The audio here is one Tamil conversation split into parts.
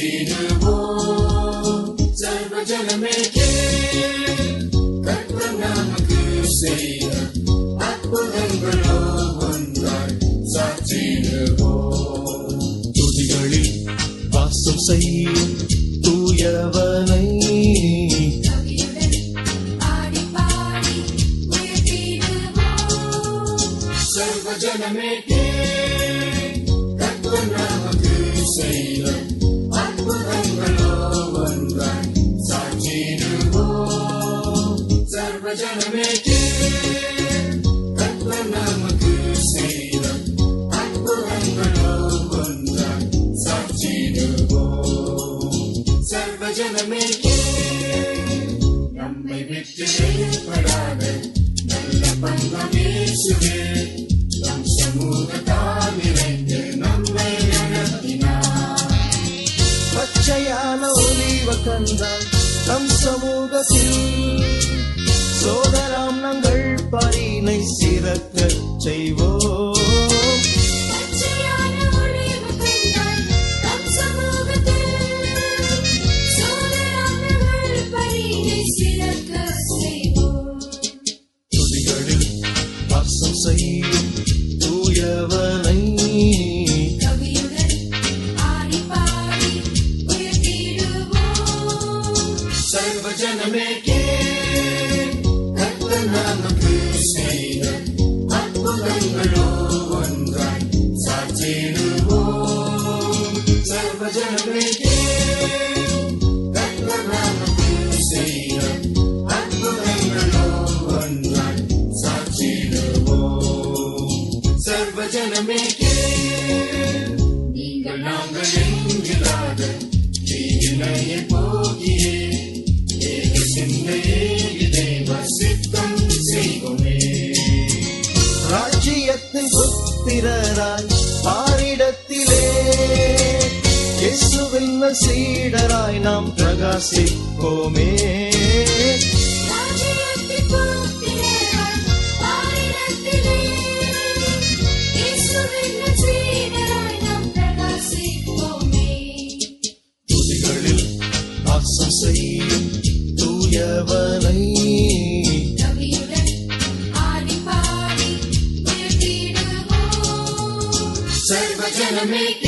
சேருவோம் சர்வ ஜனமே கர்த்தர் நமக்கு செய்த அற்புதங்களோ ஒன்றாய் சாற்றிடுவோம் துதிகளில் வாசம் செய்யும் தூயவனை சர்வ ஜனமே கர்த்தர் நமக்கு செய்த நம்மை விட்டு வெளிப்படாத நல்ல பங்கமே சுவே வந்தார் நம் சமூக சோதராம் நாங்கள் பரினை சிறக்க செய்வோம். சர்வஜனமேகே நீங்கள் நாங்கள் எங்கிலாத தீவினையின் இயேசுவின் சீடராய் நாம் பிரகாசிப்போமே. செய்யும் தூயவனை. சர்வஜனமே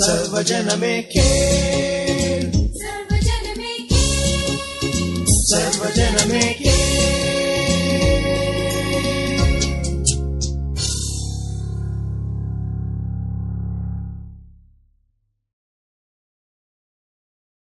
Sarva Janameke Sarva Janameke Sarva Janameke